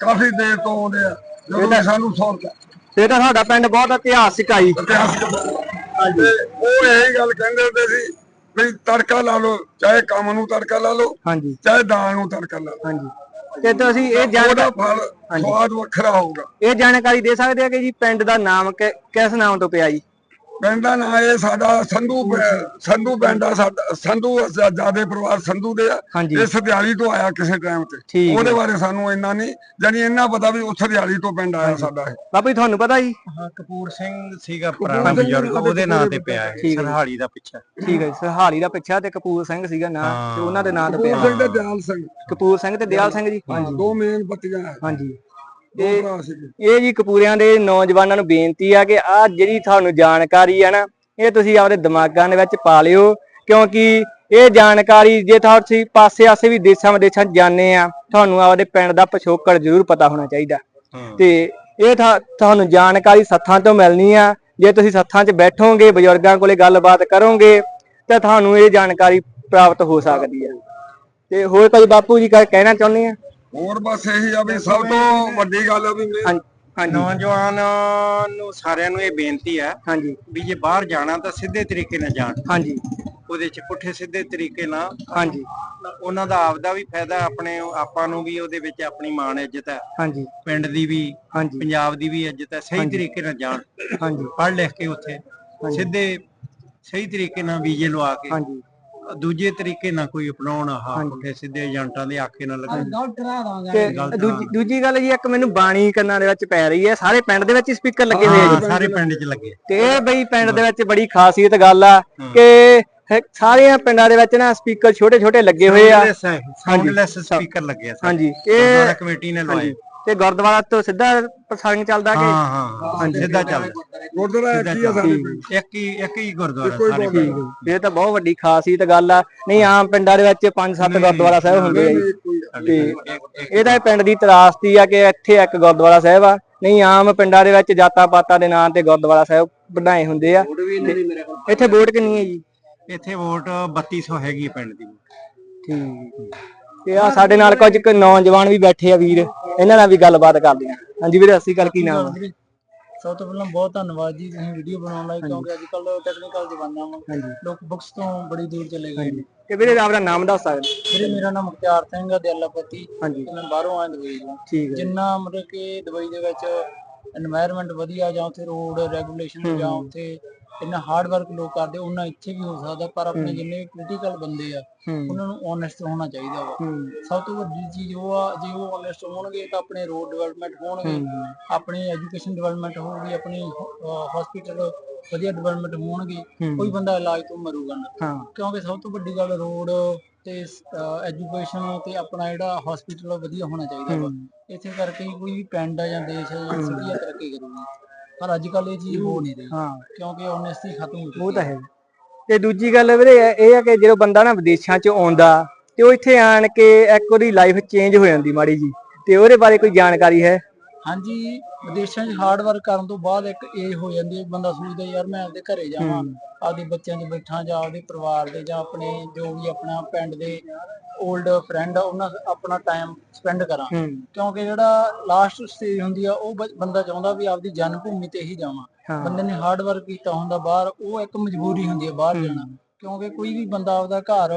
ਕਾਫੀ ਦੇਰ ਤੋਂ ਆਉਂਦੇ ਆ। ਜਦੋਂ ਸਾਨੂੰ ਸੌਂਕ ਇਹ ਤਾਂ ਸਾਡਾ ਪਿੰਡ ਬਹੁਤ ਇਤਿਹਾਸਿਕ ਆ ਜੀ। ਇਤਿਹਾਸਕ ਤੇ ਉਹ ਇਹ ਗੱਲ ਕਹਿੰਦੇ ਹੁੰਦੇ ਸੀ ਵੀ ਤੜਕਾ ਲਾ ਲਓ ਚਾਹੇ ਕੰਮ ਨੂੰ ਤੜਕਾ ਲਾ ਲਓ ਹਾਂਜੀ। ਚਾਹੇ ਦਾਲ ਨੂੰ ਤੜਕਾ ਲਾ ਲਓ। ਹਾਂਜੀ। ਤੇ ਤੁਸੀਂ ਇਹ ਉਹਦਾ ਜਾਣ ਫਲ ਸਵਾਦ ਵੱਖਰਾ ਹੋਊਗਾ। ਇਹ ਜਾਣਕਾਰੀ ਦੇ ਸਕਦੇ ਆ ਕਿ ਜੀ ਪਿੰਡ ਦਾ ਨਾਮ ਕਿ- ਕਿਸ ਨਾਮ ਤੋਂ ਪਿਆ ਜੀ? ਪਿੰਡ ਦਾ ਨਾਂ ਇਹ ਸਾਡਾ ਸੰਧੂ ਪ- ਸੰਧੂ ਪਿੰਡ ਆ ਸਾਡਾ ਸੰਧੂ ਜਿਆਦੇ ਪਰਿਵਾਰ ਸੰਧੂ ਦੇ ਆ। ਹਾਂਜੀ। ਇਹ ਸਦਿਆਲੀ ਤੋਂ ਆਇਆ ਕਿਸੇ ਟਾਈਮ ਤੇ। ਠੀਕ ਉਹਦੇ ਬਾਰੇ ਸਾਨੂੰ ਇੰਨਾ ਨਹੀਂ ਜਾਨੀ ਇੰਨਾ ਪਤਾ ਵੀ ਉਹ ਸਦਿਆਲੀ ਤੋਂ ਪਿੰਡ ਆਇਆ ਸਾਡਾ ਇਹ। ਬਾਬੂ ਜੀ ਤੁਹਾਨੂੰ ਪਤਾ ਜੀ? ਹਾਂ ਕਪੂਰ ਸਿੰਘ ਸੀਗਾ ਕਪੂਰ ਪੁਰਾਣਾ ਸਿੰਘ ਬਜ਼ੁਰਗ ਉਹਦੇ ਉਹਦੇ ਨਾਂ ਤੇ ਕਪੂਰ ਪਿਆ ਠੀਕ ਹੈ। ਸਰਹਾਲੀ ਦਾ ਪਿੱਛਾ। ਠੀਕ ਹੈ ਜੀ ਸਰਹਾਲੀ ਦਾ ਪਿੱਛਾ ਤੇ ਕਪੂਰ ਸਿੰਘ ਸੀਗਾ ਨਾਂ ਤੇ ਉਹਨਾਂ ਦੇ ਨਾਂ ਤੋਂ ਕਪੂਰ ਪਿਆ। ਸਿੰਘ ਤੇ ਦਿਆਲ ਸਿੰਘ। ਕਪੂਰ ਸਿੰਘ ਤੇ ਦਿਆਲ ਸਿੰਘ ਜੀ। ਹਾਂ ਦੋ ਮੇਨ ਪੱਤੀਆਂ ਹੈ ਹਾਂਜੀ। ਇਹ ਜੀ ਕਪੂਰਿਆਂ ਦੇ ਨੌਜਵਾਨਾਂ ਨੂੰ ਬੇਨਤੀ ਆ ਕਿ ਆ ਜਿਹੜੀ ਤੁਹਾਨੂੰ ਜਾਣਕਾਰੀ ਆ ਨਾ ਇਹ ਤੁਸੀਂ ਆਪਦੇ ਦਿਮਾਗਾਂ ਦੇ ਵਿੱਚ ਪਾ ਲਿਓ ਕਿਉਂਕਿ ਇਹ ਜਾਣਕਾਰੀ ਜੇ ਤੁਸੀਂ ਪਾਸੇ-ਆਸੇ ਵੀ ਦੇਸ਼ਾਂ ਵਿਦੇਸ਼ਾਂ ਜਾਂਦੇ ਆ ਤੁਹਾਨੂੰ ਆਪਦੇ ਪਿੰਡ ਦਾ ਪਿਛੋਕੜ ਜ਼ਰੂਰ ਪਤਾ ਹੋਣਾ ਚਾਹੀਦਾ। ਤੇ ਇਹ ਤੁਹਾਨੂੰ ਜਾਣਕਾਰੀ ਸੱਥਾਂ ਤੋਂ ਮਿਲਣੀ ਆ। ਜੇ ਤੁਸੀਂ ਸੱਥਾਂ 'ਚ ਬੈਠੋਗੇ ਬਜ਼ੁਰਗਾਂ ਕੋਲੇ ਗੱਲਬਾਤ ਕਰੋਗੇ ਤਾਂ ਤੁਹਾਨੂੰ ਇਹ ਜਾਣਕਾਰੀ ਪ੍ਰਾਪਤ ਹੋ ਸਕਦੀ ਆ। ਤੇ ਹੋਰ ਕੋਈ ਬਾਪੂ ਜੀ ਕਹਿਣਾ ਚਾਹੁੰਦੇ ਆ? ਹੋਰ ਬਸ ਇਹੀ ਆ ਵੀ ਸਭ ਤੋਂ ਵੱਡੀ ਗੱਲ ਆ ਵੀ ਹਾਂਜੀ ਹਾਂਜੀ। ਨੌਜਵਾਨ ਨੂੰ ਸਾਰਿਆਂ ਨੂੰ ਇਹ ਬੇਨਤੀ ਹੈ ਹਾਂਜੀ। ਵੀ ਜੇ ਬਾਹਰ ਜਾਣਾ ਤਾਂ ਸਿੱਧੇ ਤਰੀਕੇ ਨਾਲ ਜਾਣ। ਹਾਂਜੀ। ਉਹਦੇ ਚ ਪੁੱਠੇ ਸਿੱਧੇ ਤਰੀਕੇ ਨਾਲ। ਹਾਂਜੀ। ਉਹਨਾਂ ਦਾ ਆਪਦਾ ਵੀ ਫਾਇਦਾ ਆਪਣੇ ਆਪਾਂ ਨੂੰ ਵੀ ਉਹਦੇ ਵਿੱਚ ਆਪਣੀ ਮਾਣ ਇੱਜ਼ਤ ਹੈ। ਹਾਂਜੀ। ਪਿੰਡ ਦੀ ਵੀ ਹਾਂਜੀ। ਪੰਜਾਬ ਦੀ ਵੀ ਇੱਜ਼ਤ ਹੈ। ਸਹੀ ਤਰੀਕੇ ਨਾਲ ਜਾਣ। ਹਾਂਜੀ। ਪੜ੍ਹ ਲਿਖ ਕੇ ਉੱਥੇ। ਸਿੱਧੇ ਸਹੀ ਤਰੀਕੇ ਨਾਲ ਵੀਜ਼ੇ ਲਵਾ ਕੇ। ਹਾਂਜੀ। ਦੂਜੇ ਤਰੀਕੇ ਨਾਲ ਕੋਈ ਅਪਣਾਉਣ ਆਹ। ਪੁੱਠੇ ਸਿੱਧੇ ਏਜੰਟਾਂ ਦੇ ਆਖੇ ਨਾਲ ਲੱਗਣ ਤੇ ਦੂਜੀ ਦੂਜੀ ਗੱਲ ਜੀ ਇੱਕ ਮੈਨੂੰ ਬਾਣੀ ਕੰਨਾਂ ਦੇ ਵਿੱਚ ਪੈ ਰਹੀ ਹੈ ਸਾਰੇ ਪਿੰਡ ਦੇ ਵਿੱਚ ਸਪੀਕਰ ਲੱਗੇ ਹੋਏ ਆ ਜੀ। ਸਾਰੇ ਪਿੰਡ 'ਚ ਲੱਗੇ। ਤੇ ਇਹ ਬਈ ਪਿੰਡ ਦੇ ਵਿੱਚ ਬੜੀ ਖਾਸੀਅਤ ਗੱਲ ਆ ਕਿ ਸਾਰਿਆਂ ਪਿੰਡਾਂ ਦੇ ਵਿੱਚ ਨਾ ਸਪੀਕਰ ਛੋਟੇ ਛੋਟੇ ਲੱਗੇ ਹੋਏ ਆ। ਸਾਊਂਡਲੈਸ ਸਪੀਕਰ ਲੱਗੇ ਆ ਸਾਰੇ। ਹਾਂਜੀ ਇਹ ਕਮੇਟੀ ਨੇ ਲਵਾਏ। ਤੇ ਗੁਰਦੁਆਰਾ ਤੋਂ ਸਿੱਧਾ ਪ੍ਰਸੰਗ ਚੱਲਦਾ ਹਾਂ ਕਿ ਹਾਂ ਹਾਂ ਸਿੱਧਾ ਚੱਲਦਾ। ਗੁਰਦੁਆਰਾ ਕੀ ਆ ਸਾਡੇ ਪਿੰਡ? ਇੱਕ ਹੀ ਇੱਕ ਹੀ ਗੁਰਦੁਆਰਾ ਸਾਰੇ ਗੁਰਦੁਆਰਾ। ਪਿੰਡ। ਇਹ ਤਾਂ ਬਹੁਤ ਵੱਡੀ ਖਾਸੀਅਤ ਗੱਲ ਆ। ਨਹੀਂ ਆਮ ਪਿੰਡਾਂ ਦੇ ਵਿੱਚ ਪੰਜ ਸੱਤ ਗੁਰਦੁਆਰਾ ਸਾਹਿਬ ਹੁੰਦੇ ਆ ਜੀ। ਤੇ ਇਹ ਤਾਂ ਇਹ ਪਿੰਡ ਦੀ ਤਰਾਸਤੀ ਆ ਕਿ ਇੱਥੇ ਇੱਕ ਗੁਰਦੁਆਰਾ ਸਾਹਿਬ ਆ। ਨਹੀਂ ਆਮ ਪਿੰਡਾਂ ਦੇ ਵਿੱਚ ਜਾਤਾਂ ਪਾਤਾਂ ਦੇ ਨਾਂ ਤੇ ਗੁਰਦੁਆਰਾ ਸਾਹਿਬ ਬਣਾਏ ਹੁੰਦੇ ਆ। ਇੱਥੇ ਵੋਟ ਕਿੰਨੀ ਹੈ ਜੀ? ਇੱਥੇ ਵੋਟ 3200 ਹੈਗੀ ਹੈ ਪਿੰਡ ਦੀ। ਠੀਕ। ਤੇ ਆ ਸਾਡੇ ਨਾਲ ਕੁਝ ਕੁ ਨੌਜਵਾਨ ਵੀ ਬੈਠੇ ਆ ਵੀਰ ਇਹਨਾਂ ਨਾਲ ਵੀ ਗੱਲਬਾਤ ਕਰਦੇ ਆ। ਹਾਂਜੀ ਵੀਰ ਅਸੀਂ ਗੱਲ ਕੀ ਨਾਮ ਸਭ ਤੋਂ ਪਹਿਲਾਂ ਬਹੁਤ ਧੰਨਵਾਦ ਜੀ ਤੁਸੀਂ ਵੀਡੀਓ ਬਣਾਉਣ ਲਈ ਕਿਉਂਕਿ ਅੱਜ ਕੱਲ ਟੈਕਨੀਕਲ ਜ਼ਮਾਨਾ ਵਾ। ਲੋਕ ਬੁੱਕਸ ਤੋਂ ਬੜੀ ਦੂਰ ਚਲੇ ਗਏ ਨੇ। ਤੇ ਵੀਰੇ ਆਪਣਾ ਨਾਮ ਦੱਸ ਸਕਦੇ ਵੀਰੇ ਮੇਰਾ ਨਾਮ ਮੁਖਤਿਆਰ ਸਿੰਘ ਆ ਦਿਆਲਾਪਤੀ। ਤੇ ਮੈਂ ਬਾਹਰੋਂ ਆਇਆ ਦੁਬਈ ਤੋਂ। ਜਿੰਨਾ ਮਤਲਬ ਕਿ ਦੁਬਈ ਦੇ ਵਿੱਚ এনवायरमेंट ਵਧੀਆ ਜਾਂ ਉੱਥੇ ਰੋਡ ਰੈਗੂਲੇਸ਼ਨ ਜਾਂ ਉੱਥੇ ਇੰਨਾ ਹਾਰਡ ਵਰਕ ਲੋਕ ਕਰਦੇ ਉਹਨਾਂ ਇੱਥੇ ਵੀ ਹੋ ਸਕਦਾ ਪਰ ਆਪਣੇ ਜਿੰਨੇ ਵੀ ਪੋਲੀਟੀਕਲ ਬੰਦੇ ਆ ਉਹਨਾਂ ਨੂੰ ਓਨੈਸਟ ਹੋਣਾ ਚਾਹੀਦਾ ਵਾ। ਸਭ ਤੋਂ ਵੱਡੀ ਚੀਜ਼ ਉਹ ਆ ਜੇ ਉਹ ਓਨੈਸਟ ਹੋਣਗੇ ਤਾਂ ਆਪਣੇ ਰੋਡ ਡਿਵੈਲਪਮੈਂਟ ਹੋਣਗੇ ਆਪਣੀ ਐਜੂਕੇਸ਼ਨ ਡਿਵੈਲਪਮੈਂਟ ਹੋਊਗੀ ਆਪਣੀ ਹਸਪੀਟਲ ਵਧੀਆ ਡਿਵੈਲਪਮੈਂਟ ਹੋਣਗੇ। ਕੋਈ ਬੰਦਾ ਇਲਾਜ ਤੋਂ ਮਰੂਗਾ ਨਾ। ਕਿਉਂਕਿ ਸਭ ਤੋਂ ਵੱਡੀ ਗੱਲ ਰੋਡ ਤੇ ਐਜੂਕੇਸ਼ਨ ਤੇ ਆਪਣਾ ਜਿਹੜਾ ਹਸਪੀਟਲ ਵਧੀਆ ਹੋਣਾ ਚਾਹੀਦਾ ਵਾ। ਇੱਥੇ ਕਰਕੇ ਕੋਈ ਵੀ ਪਿੰਡ ਆ ਜਾਂ ਦੇਸ਼ ਆ ਜਾਂ ਸਿਟੀ ਆ ਤਰੱਕੀ ਕਰੂਗੀ। ਪਰ ਅੱਜ ਕੱਲ ਇਹ ਚੀਜ਼ ਹੋ ਨਹੀਂ ਰਹੀ ਹਾਂ। ਕਿਉਂਕਿ ਓਨੈਸਟੀ ਖਤਮ ਹੋ ਚੁੱਕੀ ਉਹ ਤਾਂ ਹੈ। ਤੇ ਦੂਜੀ ਗੱਲ ਵੀਰੇ ਇਹ ਆ ਕਿ ਜਦੋਂ ਬੰਦਾ ਨਾ ਵਿਦੇਸ਼ਾਂ 'ਚ ਆਉਂਦਾ ਤੇ ਉਹ ਇੱਥੇ ਆਣ ਕੇ ਇੱਕ ਉਹਦੀ ਲਾਈਫ ਚੇਂਜ ਹੋ ਜਾਂਦੀ ਮਾੜੀ ਜੀ ਤੇ ਉਹਦੇ ਬਾਰੇ ਕੋਈ ਜਾਣਕਾਰੀ ਹੈ? ਹਾਂਜੀ ਵਿਦੇਸ਼ਾਂ 'ਚ ਹਾਰਡ ਵਰਕ ਕਰਨ ਤੋਂ ਬਾਅਦ ਇੱਕ ਏਜ ਹੋ ਜਾਂਦੀ ਹੈ ਬੰਦਾ ਸੋਚਦਾ ਯਾਰ ਮੈਂ ਆਪਦੇ ਘਰੇ ਜਾਵਾਂ ਆਪਦੇ ਬੱਚਿਆਂ 'ਚ ਬੈਠਾਂ ਜਾਂ ਆਪਦੇ ਪਰਿਵਾਰ ਦੇ ਜਾਂ ਆਪਣੇ ਜੋ ਵੀ ਆਪਣਾ ਪਿੰਡ ਦੇ 올ਡ ਫਰੈਂਡ ਆ ਉਹਨਾਂ ਨਾਲ ਆਪਣਾ ਟਾਈਮ ਸਪੈਂਡ ਕਰਾਂ। ਕਿਉਂਕਿ ਜਿਹੜਾ ਲਾਸਟ ਸਟੇਜ ਹੁੰਦੀ ਆ ਉਹ ਬੰਦਾ ਚਾਹੁੰਦਾ ਵੀ ਆਪਦੀ ਜਨਮ ਭੂਮੀ ਤੇ ਹੀ ਜਾਵਾਂ। ਬੰਦੇ ਨੇ ਹਾਰਡ ਵਰਕ ਕੀਤਾ ਹੁੰਦਾ ਬਾਹਰ ਉਹ ਇੱਕ ਮਜਬੂਰੀ ਹੁੰਦੀ ਹੈ ਬਾਹਰ ਜਾਣਾ। ਕਿਉਂਕਿ ਕੋਈ ਵੀ ਬੰਦਾ ਆਪਦਾ ਘਰ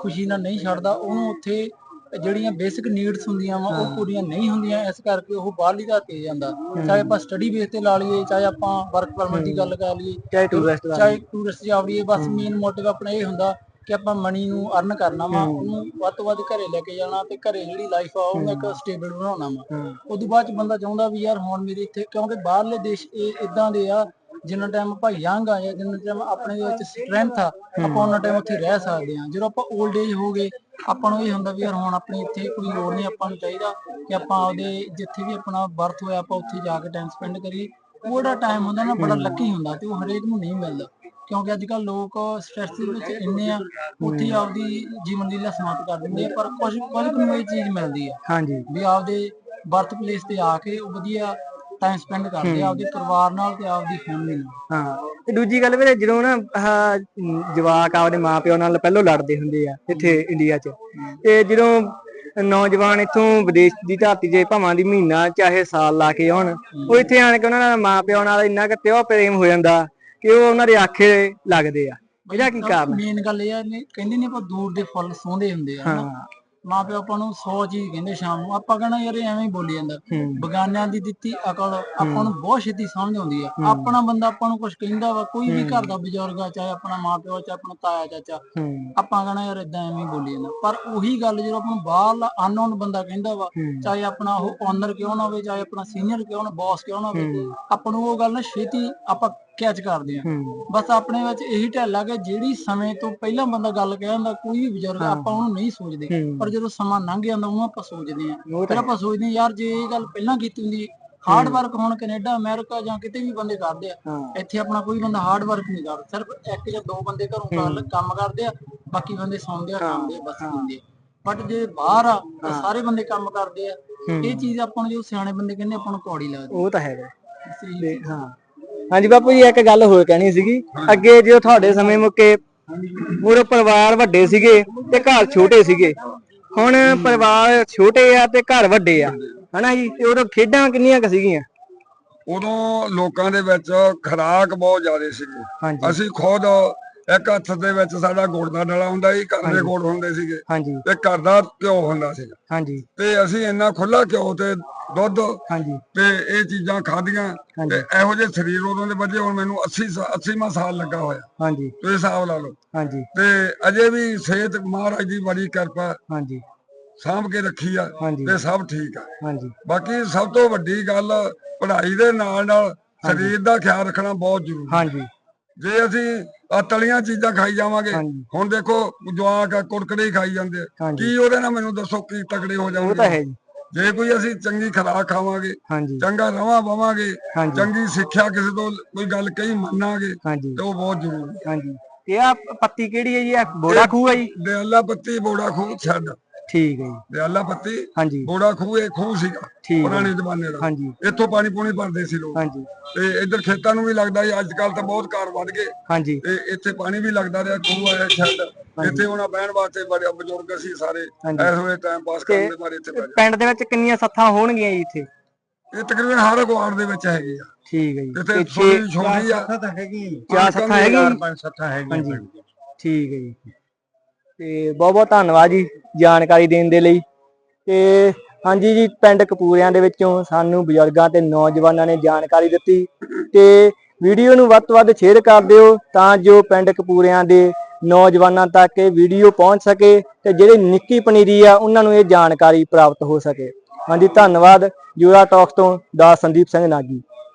ਖੁਸ਼ੀ ਨਾਲ ਨਹੀਂ ਛੱਡਦਾ ਉਹਨੂੰ ਉੱਥੇ ਜਿਹੜੀਆਂ ਬੇਸਿਕ ਨੀਡਸ ਹੁੰਦੀਆਂ ਵਾ ਉਹ ਪੂਰੀਆਂ ਨਹੀਂ ਹੁੰਦੀਆਂ ਇਸ ਕਰਕੇ ਉਹ ਬਾਹਰਲੀ ਦਾ ਤੇ ਜਾਂਦਾ। ਚਾਹੇ ਆਪਾਂ ਸਟੱਡੀ ਬੇਸ ਤੇ ਲਾ ਲਈਏ ਚਾਹੇ ਆਪਾਂ ਵਰਕ ਪਰਮਿਟ ਦੀ ਗੱਲ ਕਰ ਲਈਏ ਚਾਹੇ ਟੂਰਿਸਟ ਦਾ ਚਾਹੇ ਟੂਰਿਸਟ ਜਾ ਵੜੀਏ ਬਸ ਮੇਨ ਮੋਟਿਵ ਆਪਣਾ ਇਹ ਹੁੰਦਾ ਕਿ ਆਪਾਂ ਮਨੀ ਨੂੰ ਅਰਨ ਕਰਨਾ ਵਾ ਉਹਨੂੰ ਵੱਧ ਤੋਂ ਵੱਧ ਘਰੇ ਲੈ ਕੇ ਜਾਣਾ ਤੇ ਘਰੇ ਜਿਹੜੀ ਲਾਈਫ ਆ ਉਹਨੂੰ ਇੱਕ ਸਟੇਬਲ ਬਣਾਉਣਾ ਵਾ। ਉਦੋਂ ਬਾਅਦ ਚ ਬੰਦਾ ਚਾਹੁੰਦਾ ਵੀ ਯਾਰ ਹੁਣ ਮੇਰੇ ਇੱਥੇ ਕਿਉਂਕਿ ਬਾਹਰਲੇ ਦੇਸ਼ ਇਹ ਇਦਾਂ ਦੇ ਆ ਜਿੰਨਾ ਟਾਈਮ ਆਪਾਂ ਯੰਗ ਆ ਜਾਂ ਜਿੰਨਾ ਟਾਈਮ ਆਪਣੇ ਵਿੱਚ ਸਟਰੈਂਥ ਆ ਆਪਾਂ ਉਹਨਾਂ ਟਾਈਮ ਉੱਥੇ ਰਹਿ ਸਕਦੇ ਆ। ਜਦੋਂ ਆਪਾਂ 올ਡ ਏਜ ਹੋ ਗਏ ਆਪਾਂ ਨੂੰ ਇਹ ਹੁੰਦਾ ਵੀ ਯਾਰ ਹੁਣ ਆਪਣੀ ਇੱਥੇ ਕੋਈ ਲੋੜ ਨਹੀਂ ਆਪਾਂ ਨੂੰ ਚਾਹੀਦਾ ਕਿ ਆਪਾਂ ਆਪਦੇ ਜਿੱਥੇ ਵੀ ਆਪਣਾ ਬਰਥ ਹੋਇਆ ਆਪਾਂ ਉੱਥੇ ਜਾ ਕੇ ਟਾਈਮ ਸਪੈਂਡ ਕਰੀਏ। ਉਹ ਜਿਹੜਾ ਟਾਈਮ ਹੁੰਦਾ ਨਾ ਬੜਾ ਲੱਕੀ ਹੁੰਦਾ ਤੇ ਉਹ ਹਰੇਕ ਨੂੰ ਨਹੀਂ ਮਿਲਦਾ। ਕਿਉਂਕਿ ਅੱਜ ਕੱਲ ਲੋਕ ਸਟ੍ਰੈਸ ਦੇ ਵਿੱਚ ਇੰਨੇ ਆ ਉੱਥੇ ਆਪਦੀ ਜੀਵਨ ਲੀਲਾ ਸਮਾਪਤ ਕਰ ਦਿੰਦੇ ਆ ਪਰ ਕੁਝ ਕੁਝ ਨੂੰ ਇਹ ਚੀਜ਼ ਮਿਲਦੀ ਆ ਹਾਂਜੀ। ਵੀ ਆਪਦੇ ਬਰਥ ਪਲੇਸ ਤੇ ਆ ਕੇ ਉਹ ਵਧੀਆ ਟਾਈਮ ਸਪੈਂਡ ਕਰਦੇ ਆ ਆਪਦੇ ਪਰਿਵਾਰ ਨਾਲ ਤੇ ਆਪਦੀ ਫੈਮਿਲੀ ਨਾਲ। ਹਾਂ ਤੇ ਦੂਜੀ ਗੱਲ ਵੀਰੇ ਜਦੋਂ ਨਾ ਆਹ ਜਵਾਕ ਆਪਦੇ ਮਾਪਿਓ ਨਾਲ ਪਹਿਲਾਂ ਲੜਦੇ ਹੁੰਦੇ ਆ ਇੱਥੇ ਇੰਡੀਆ 'ਚ। ਤੇ ਜਦੋਂ ਨੌਜਵਾਨ ਇੱਥੋਂ ਵਿਦੇਸ਼ ਦੀ ਧਰਤੀ 'ਤੇ ਭਾਵਾਂ ਦੀ ਮਹੀਨਾ ਚਾਹੇ ਸਾਲ ਲਾ ਕੇ ਆਉਣ ਉਹ ਇੱਥੇ ਆਣ ਕੇ ਉਹਨਾਂ ਨਾਲ ਮਾਪਿਓ ਨਾਲ ਇੰਨਾ ਕੁ ਤਿਉ ਪ੍ਰੇਮ ਹੋ ਜਾਂਦਾ ਕਿ ਉਹ ਉਹਨਾਂ ਦੇ ਆਖੇ ਲੱਗਦੇ ਆ। ਇਹਦਾ ਕੀ ਕਾਰਨ? ਮੇਨ ਗੱਲ ਇਹ ਆ ਨੇ ਕਹਿੰਦੇ ਨੇ ਆਪਾਂ ਦੂਰ ਦੇ ਫੁੱਲ ਸੋਹਣੇ ਹੁੰਦੇ ਆ ਹਨਾ। ਹਾਂ। ਮਾਂ ਪਿਓ ਆਪਾਂ ਨੂੰ 100 ਚੀਜ਼ ਕਹਿੰਦੇ ਸ਼ਾਮ ਨੂੰ। ਆਪਾਂ ਕਹਣਾ ਯਾਰ ਇਹ ਐਵੇਂ ਹੀ ਬੋਲੀ ਜਾਂਦਾ। ਬਗਾਨਿਆਂ ਦੀ ਦਿੱਤੀ ਅਕਲ ਆਪਾਂ ਨੂੰ ਬਹੁਤ ਛੇਤੀ ਸਮਝ ਆਉਂਦੀ ਆ। ਆਪਣਾ ਬੰਦਾ ਆਪਾਂ ਨੂੰ ਕੁਝ ਕਹਿੰਦਾ ਵਾ ਕੋਈ ਵੀ ਘਰ ਦਾ ਬਜ਼ੁਰਗ ਆ ਚਾਹੇ ਆਪਣਾ ਮਾਂ ਪਿਓ ਚਾਹੇ ਆਪਣਾ ਤਾਇਆ ਚਾਚਾ। ਆਪਾਂ ਕਹਣਾ ਯਾਰ ਇਦਾਂ ਐਵੇਂ ਹੀ ਬੋਲੀ ਜਾਂਦਾ। ਪਰ ਉਹੀ ਗੱਲ ਜਦੋਂ ਆਪਾਂ ਨੂੰ ਬਾਹਰ ਅਨਨੋਨ ਬੰਦਾ ਕਹਿੰਦਾ ਵਾ। ਚਾਹੇ ਆਪਣਾ ਉਹ ਓਨਰ ਕਿਉਂ ਨਾ ਹੋਵੇ ਚਾਹੇ ਆਪਣਾ ਸੀਨੀਅਰ ਕਿਉਂ ਨਾ ਬੌਸ ਕਿਉਂ ਨਾ ਹੋਵੇ ਆਪਾਂ ਨੂੰ ਉਹ ਗੱਲ ਨਾ ਛੇਤੀ ਆਪਾਂ ਕੈਚ ਕਰਦੇ ਆ। ਬਸ ਆਪਣੇ ਵਿੱਚ ਇਹੀ ਢਿੱਲ ਆ ਕਿ ਜਿਹੜੀ ਸਮੇਂ ਤੋਂ ਪਹਿਲਾਂ ਬੰਦਾ ਗੱਲ ਕਹਿ ਜਾਂਦਾ ਕੋਈ ਵੀ ਬਜ਼ੁਰਗ ਆਪਾਂ ਉਹਨੂੰ ਨਹੀਂ ਸੋਚਦੇ। ਪਰ ਜਦੋਂ ਸਮਾਂ ਲੰਘ ਜਾਂਦਾ ਉਹਨੂੰ ਆਪਾਂ ਸੋਚਦੇ ਆ। ਉਹ ਫਿਰ ਆਪਾਂ ਸੋਚਦੇ ਆ ਯਾਰ ਜੇ ਇਹ ਗੱਲ ਪਹਿਲਾਂ ਕੀਤੀ ਹੁੰਦੀ ਹਾਰਡ ਵਰਕ ਹੁਣ ਕੈਨੇਡਾ ਅਮਰੀਕਾ ਜਾਂ ਕਿਤੇ ਵੀ ਬੰਦੇ ਕਰਦੇ ਆ ਇੱਥੇ ਆਪਣਾ ਕੋਈ ਬੰਦਾ ਹਾਰਡ ਵਰਕ ਨਹੀਂ ਕਰਦਾ। ਸਿਰਫ ਇੱਕ ਜਾਂ ਦੋ ਬੰਦੇ ਘਰੋਂ ਕੰਮ ਕਰਦੇ ਆ ਬਾਕੀ ਬੰਦੇ ਸੌਂਦੇ ਆ ਖਾਂਦੇ ਆ ਬਸ ਹੁੰਦੇ ਆ। ਬਟ ਜੇ ਬਾਹਰ ਆ ਤਾਂ ਸਾਰੇ ਬੰਦੇ ਕੰਮ ਕਰਦੇ ਆ। ਇਹ ਚੀਜ਼ ਆਪਾਂ ਨੂੰ ਜੋ ਸਿਆਣੇ ਬੰਦੇ ਕਹਿੰਦੇ ਆਪਾਂ ਨੂੰ ਕੌੜੀ ਲੱਗਦੀ। ਉਹ ਤਾਂ ਹੈਗਾ ਹਾਂ। ਹਾਂਜੀ ਬਾਪੂ ਜੀ ਇੱਕ ਗੱਲ ਹੋਰ ਕਹਿਣੀ ਸੀਗੀ। ਅੱਗੇ ਜਦੋਂ ਤੁਹਾਡੇ ਸਮੇਂ ਮੁੱਕੇ ਪੂਰੇ ਪਰਿਵਾਰ ਵੱਡੇ ਸੀਗੇ ਤੇ ਘਰ ਛੋਟੇ ਸੀਗੇ। ਹੁਣ ਪਰਿਵਾਰ ਛੋਟੇ ਆ ਤੇ ਘਰ ਵੱਡੇ ਆ। ਹਨਾ ਜੀ? ਤੇ ਉਦੋਂ ਖੇਡਾਂ ਕਿੰਨੀਆਂ ਕੁ ਸੀਗੀਆਂ? ਉਦੋਂ ਲੋਕਾਂ ਦੇ ਵਿੱਚ ਖਰਾਕ ਬਹੁਤ ਜ਼ਿਆਦਾ ਸੀਗੀ। ਅਸੀਂ ਖੁਦ ਇੱਕ ਹੱਥ ਦੇ ਵਿੱਚ ਸਾਡਾ ਗੁੜ ਦਾ ਡਲਾ ਹੁੰਦਾ ਸੀ ਘਰ ਦੇ ਗੁੜ ਹੁੰਦੇ ਸੀਗੇ। ਹਾਂਜੀ। ਤੇ ਘਰ ਦਾ ਘਿਓ ਹੁੰਦਾ ਸੀਗਾ। ਹਾਂਜੀ। ਤੇ ਅਸੀਂ ਇੰਨਾ ਖੁੱਲਾ ਘਿਓ ਤੇ ਦੁੱਧ ਹਾਂਜੀ। ਤੇ ਇਹ ਚੀਜ਼ਾਂ ਖਾਧੀਆਂ। ਤੇ ਇਹੋ ਜਿਹੇ ਸਰੀਰ ਉਦੋਂ ਦੇ ਵਜੇ ਹੁਣ ਮੈਨੂੰ 80 ਸਾ- 80ਵਾਂ ਸਾਲ ਲੱਗਾ ਹੋਇਆ। ਹਾਂਜੀ। ਤੁਸੀਂ ਹਿਸਾਬ ਲਾ ਲਓ। ਹਾਂਜੀ। ਤੇ ਅਜੇ ਵੀ ਸਿਹਤ ਮਹਾਰਾਜ ਦੀ ਬੜੀ ਕਿਰਪਾ ਹਾਂਜੀ। ਸਾਂਭ ਕੇ ਰੱਖੀ ਆ। ਤੇ ਸਭ ਠੀਕ ਆ। ਹਾਂਜੀ। ਬਾਕੀ ਸਭ ਤੋਂ ਵੱਡੀ ਗੱਲ ਪੜ੍ਹਾਈ ਦੇ ਨਾਲ ਨਾਲ ਸਰੀਰ ਦਾ ਖਿਆਲ ਰੱਖਣਾ ਬਹੁਤ ਜ਼ਰੂਰੀ ਹੈ ਹਾਂਜੀ। ਜੇ ਅਸੀਂ ਆਹ ਤਲੀਆਂ ਚੀਜ਼ਾਂ ਖਾਈ ਜਾਵਾਂਗੇ ਹਾਂਜੀ। ਹੁਣ ਦੇਖੋ ਜਵਾਕ ਆ, ਕੁਰਕਰੇ ਹੀ ਖਾਈ ਜਾਂਦੇ ਆ। ਹਾਂਜੀ। ਕੀ ਉਹਦੇ ਨਾਲ ਮੈਨੂੰ ਦੱਸੋ ਕੀ ਤਕੜੇ ਹੋ ਉਹ ਤਾਂ ਹੈ ਜੀ। ਜੇ ਕੋਈ ਅਸੀਂ ਚੰਗੀ ਖੁਰਾਕ ਖਾਵਾਂਗੇ ਹਾਂਜੀ। ਚੰਗਾ ਰਵਾਂ ਬਵਾਂਗੇ ਹਾਂਜੀ। ਚੰਗੀ ਸਿੱਖਿਆ ਕਿਸੇ ਤੋਂ ਕੋਈ ਗੱਲ ਕਹੀ ਮੰਨਾਂਗੇ ਹਾਂਜੀ। ਤੇ ਉਹ ਬਹੁਤ ਜ਼ਰੂਰੀ ਹੈ। ਹਾਂਜੀ। ਤੇ ਆ ਪੱਤੀ ਕਿਹੜੀ ਹੈ ਜੀ? ਇਹ ਬੋੜਾ ਖੂਹ ਹੈ ਜੀ? ਦਿਆਲਾ ਪੱਤੀ ਬੋੜਾ ਖੂਹ ਛੱਡ। ਠੀਕ ਹੈ ਜੀ। ਦਿਆਲਾ ਪੱਤੀ ਹਾਂਜੀ। ਬੋੜਾ ਖੂਹ ਇਹ ਖੂਹ ਸੀਗਾ ਠੀਕ ਪੁਰਾਣੇ ਜ਼ਮਾਨੇ ਦਾ। ਹਾਂਜੀ। ਇੱਥੋਂ ਪਾਣੀ ਪੂਣੀ ਭਰਦੇ ਸੀ ਲੋਕ। ਹਾਂਜੀ। ਤੇ ਇੱਧਰ ਖੇਤਾਂ ਨੂੰ ਵੀ ਲੱਗਦਾ ਸੀ ਅੱਜ ਕੱਲ ਤਾਂ ਬਹੁਤ ਘਰ ਵੱਧ ਗਏ। ਹਾਂਜੀ। ਤੇ ਇੱਥੇ ਪਾਣੀ ਵੀ ਲੱਗਦਾ ਰਿਹਾ ਖੂਹ ਆਇਆ ਛੱਡ ਇੱਥੇ ਉਹਨਾਂ ਬਹਿਣ ਵਾਸਤੇ ਬੜੇ ਬਜ਼ੁਰਗ ਸੀ ਸਾਰੇ। ਇਸ ਵੇਲੇ ਟਾਈਮ ਪਾਸ ਕਰਨ ਦੇ ਬਾਰੇ ਇੱਥੇ ਪਿੰਡ ਦੇ ਵਿੱਚ ਕਿੰਨੀਆਂ ਸੱਥਾਂ ਹੋਣਗੀਆਂ ਜੀ ਇੱਥੇ। ਇਹ ਤਕਰੀਬਨ ਹਰ ਗਵਾਰ ਦੇ ਵਿੱਚ ਹੈਗੀ ਆ। ਠੀਕ ਹੈ ਜੀ। ਇੱਥੇ ਤੇ ਥੋੜੀ ਛੇ ਛੋਟੀ ਆ। ਤਾਂ ਹੈਗੀ ਚਾਰ ਸੱਥਾਂ ਹੈਗੀਆਂ? ਜੀ? ਪੰਜ ਸੱਤਾਂ ਹੈਗੀਆਂ। ਠੀਕ ਹੈ ਜੀ। ਤੇ ਬਹੁਤ ਬਹੁਤ ਧੰਨਵਾਦ ਜੀ ਜਾਣਕਾਰੀ ਦੇਣ ਦੇ ਲਈ। ਤੇ ਹਾਂਜੀ ਜੀ, ਪਿੰਡ ਕਪੂਰਿਆਂ ਦੇ ਵਿੱਚੋਂ ਸਾਨੂੰ ਬਜ਼ੁਰਗਾਂ ਤੇ ਨੌਜਵਾਨਾਂ ਨੇ ਜਾਣਕਾਰੀ ਦਿੱਤੀ। ਤੇ ਵੀਡੀਓ ਨੂੰ ਵੱਧ ਤੋਂ ਵੱਧ ਸ਼ੇਅਰ ਕਰ ਦਿਓ ਤਾਂ ਜੋ ਪਿੰਡ ਕਪੂਰਿਆਂ ਦੇ ਨੌਜਵਾਨਾਂ ਤੱਕ ਇਹ ਵੀਡੀਓ ਪਹੁੰਚ ਸਕੇ ਤੇ ਜਿਹੜੇ ਨਿੱਕੀ ਪਨੀਰੀ ਆ, ਉਹਨਾਂ ਨੂੰ ਇਹ ਜਾਣਕਾਰੀ ਪ੍ਰਾਪਤ ਹੋ ਸਕੇ। ਹਾਂਜੀ, ਧੰਨਵਾਦ। ਜੂਰਾ ਟਾਕਸ ਤੋਂ ਦਾ ਸੰਦੀਪ ਸਿੰਘ ਨਾਗੀ।